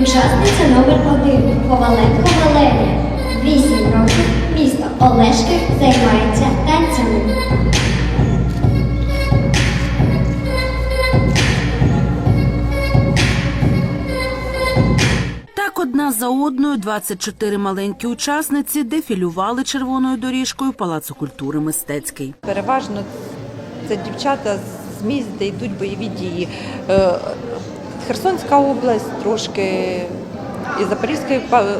Учасниця номер один Коваленко Валерія. Вісім років. Місто Олешки займається танцями. Так одна за одною 24 маленькі учасниці дефілювали червоною доріжкою Палацу культури мистецький. Переважно це дівчата з міст, де йдуть бойові дії. Херсонська область трошки і Запорізька па-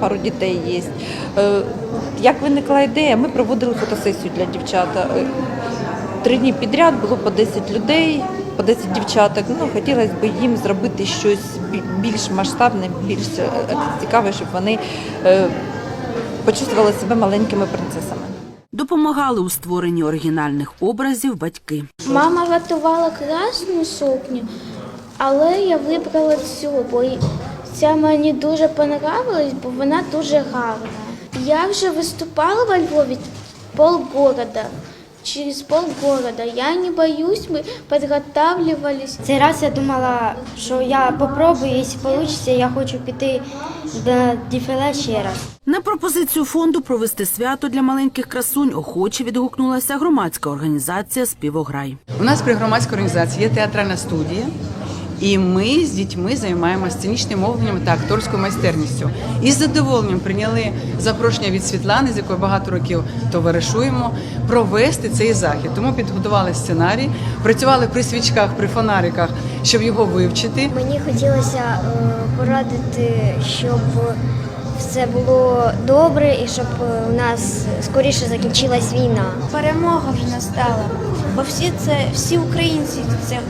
пару дітей є. Е, Як виникла ідея, ми проводили фотосесію для дівчат. Е, Три дні підряд було по 10 людей, по 10 дівчаток. Ну, хотілося б їм зробити щось більш масштабне, більш е, цікаве, щоб вони почувствували себе маленькими принцесами. Допомагали у створенні оригінальних образів батьки. Мама готувала красну сукню, але я вибрала цю, бо ця мені дуже понравилась, бо вона дуже гарна. Я вже виступала во Львові полгорода. Через полгорода. Я не боюсь, мы подготавливались. Цей раз я думала, що я попробую, якщо вийде, я хочу піти на дефіле ще раз. На пропозицію фонду провести свято для маленьких красунь охоче відгукнулася громадська організація Співограй. У нас при громадській організації є театральна студія, і ми з дітьми займаємося сценічним мовленням та акторською майстерністю. І з задоволенням прийняли запрошення від Світлани, з якою багато років товаришуємо, провести цей захід. Тому підготували сценарій, працювали при свічках, при фонариках, щоб його вивчити. Мені хотілося е, порадити, щоб все було добре і щоб е, у нас скоріше закінчилась війна. Перемога вже настала, бо всі це всі українці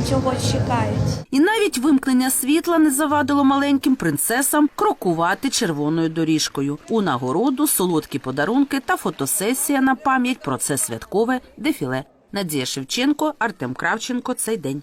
цього чекають. І навіть вимкнення світла не завадило маленьким принцесам крокувати червоною доріжкою. У нагороду солодкі подарунки та фотосесія на пам'ять про це святкове дефіле. Надія Шевченко, Артем Кравченко. Цей день.